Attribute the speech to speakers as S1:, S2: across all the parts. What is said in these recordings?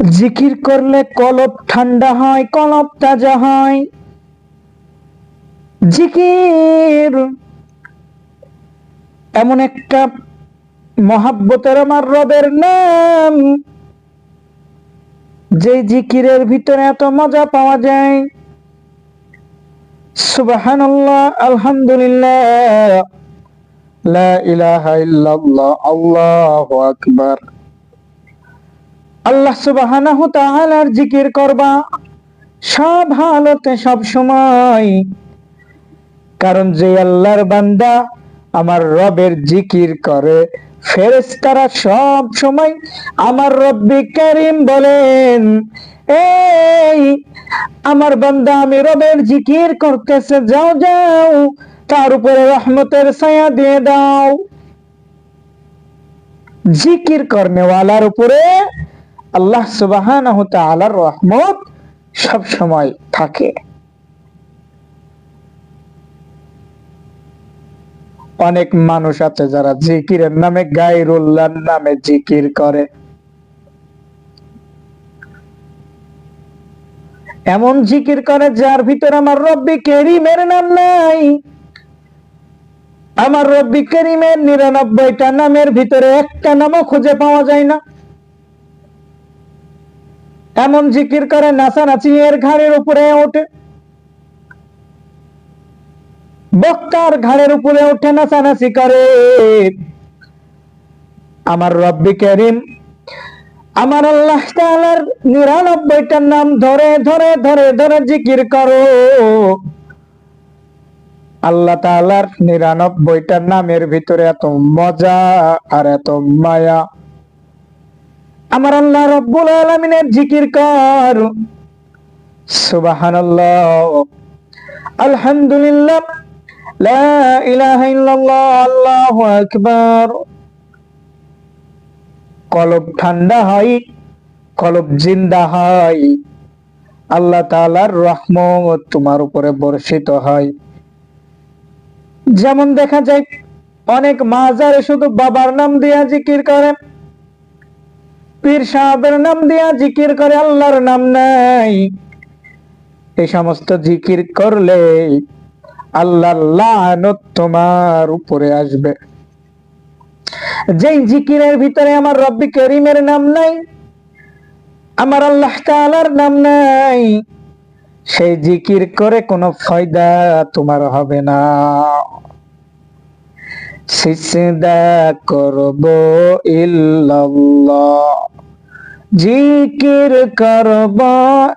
S1: জিকির করলে কলব ঠান্ডা হয়, কলব তাজা হয়। জিকির এমন একটা মহাব্বতের আমার রবের নাম। যে জিকিরের ভিতরে এত মজা পাওয়া যায়। সুবহানাল্লাহ, আলহামদুলিল্লাহ। লা ইলাহা ইল্লাল্লাহ, আল্লাহু আকবার। আল্লাহ তাআলার জিকির করবা। সব হালতে সব সময়। কারণ যে আল্লাহর বান্দা আমার রবের জিকির করে, ফেরেশতারা সব সময় আমার রব্বি কারীম বলেন, এই, আমার বান্দা আমি রবের জিকির করতেছে, যাও যাও, তার উপরে রহমতের ছায়া দিয়ে দাও। জিকির কর্মেওয়ালার উপরে আল্লাহ সুবাহানাহু তাআলার রহমত সব সময় থাকে। অনেক মানুষ আছে যারা জিকিরের নামে গায়রুল্লাহর নামে জিকির করে। এমন জিকির করে যার ভিতরে আমার রব্বি কেরিমের নাম নাই। আমার রব্বি করিমের নিরানব্বইটা নামের ভিতরে একটা নামও খুঁজে পাওয়া যায় না। এমন জিকির করে নাচানাচি এর ঘাড়ের উপরে ওঠে। বক্তার ঘাড়ের উপরে ওঠে নাচানাচি করে। আমার রব্বি করিম, আমার আল্লাহ তাআলার নিরানব্বইটার নাম ধরে ধরে ধরে ধরে জিকির করো। আল্লাহ তাআলার নিরানব্বইটার নামের ভিতরে এত মজা আর এত মায়া। আমার আল্লাহ রব্বুল আলমিনের জিকির কর। আলহামদুলিল্লাহ। কলব ঠান্ডা হয়, কলব জিন্দা হয়। আল্লাহ তাআলার রহমত তোমার উপরে বর্ষিত হয়। যেমন দেখা যায়, অনেক মাজারে শুধু বাবার নাম দিয়া জিকির করে। পীর সাহেবের নাম দিয়া জিকির করে আল্লাহর নাম নাই। এই সমস্ত জিকির করলে আল্লাহ তোমার উপরে আসবে। যেই জিকিরের ভিতরে আমার রব্বি করিমের নাম নাই, আমার আল্লাহ তাআলার নাম নাই, সেই জিকির করে কোনো ফায়দা তোমার হবে না। সিজদা করব ইল্লাল্লাহ। জিকির করব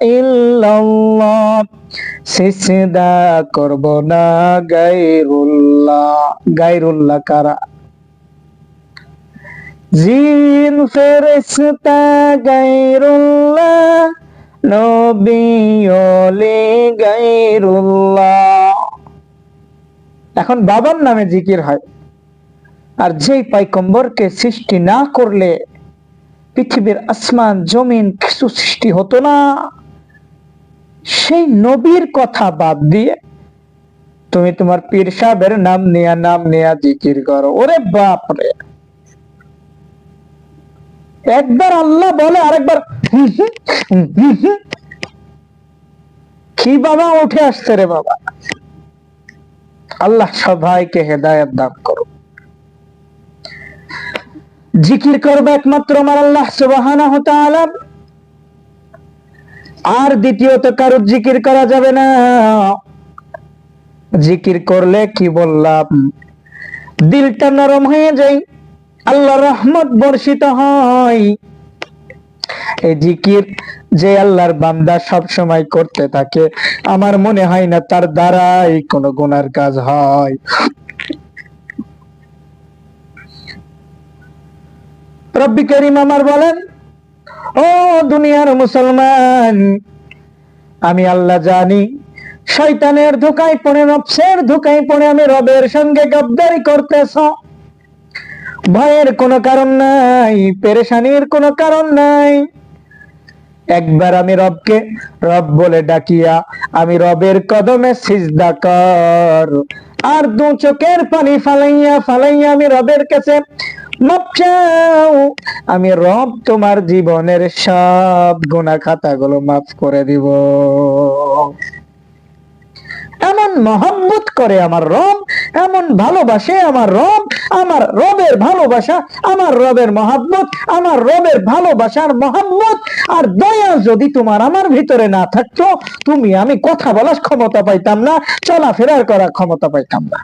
S1: ইল্লাল্লাহ, সিজদা করব না গায়রুল্লাহ। গায়রুল্লাহ কারা? জিন, ফেরেশতা, গায়রুল্লাহ নবী ওলি গায়রুল্লাহ। এখন বাবার নামে জিকির হয়। আর যেই পাইকম্বরকে সৃষ্টি না করলে পৃথিবীর আসমান, জমিন কিছু সৃষ্টি হতো না। সেই নবীর কথা বাদ দিয়ে তুমি তোমার পীর সাহেবের নাম নেয়া নাম নেয়া জিকির করো। ওরে বাপ রে একবার আল্লাহ বলে, আরেকবার। কি বাবা উঠে আসছে রে বাবা? আল্লাহ সবাইকে হেদায়ত দান করো। জিকির করবে একমাত্র আমার আল্লাহ সুবহানাহু তাআলা। আর দ্বিতীয়ত কারোর জিকির করা যাবে না। জিকির করলে কি বললাম? দিলটা নরম হয়ে যায় আল্লাহ রহমত বর্ষিত হয়। এই জিকির যে আল্লাহর বান্দা সব সময় করতে থাকে, আমার মনে হয় না তার দ্বারাই কোনো গুনার কাজ হয়। রব্বি করিম আমার বলেন, ও দুনিয়ার মুসলমান, আমি আল্লাহ জানি, শয়তানের ধোকায় পড়ে, নফসের ধোকায় পড়ে আমি রবের সঙ্গে গদ্দারি করতেছ। ভয়ের কোনো কারণ নাই, পেরেশানির কোনো কারণ নাই। একবার আমি রবকে, রব বলে ডাকিয়া, আমি রবের কদমে সিজদা কর। আর দু চোখের পানি ফালাইয়া ফালাইয়া আমি রবের কাছে মাপ চাও। আমি রব তোমার জীবনের সব গুণা খাতাগুলো মাফ করে দিব। এমন মহব্বত করে আমার রব, এমন ভালোবাসে আমার রব, আমার রবের ভালোবাসা, আমার রবের মহাব্বত, আমার রবের ভালোবাসার মহাব্বত। আর দয়া যদি তোমার আমার ভিতরে না থাকতো, তুমি আমি কথা বলার ক্ষমতা পাইতাম না, চলাফেরার করার ক্ষমতা পাইতাম না।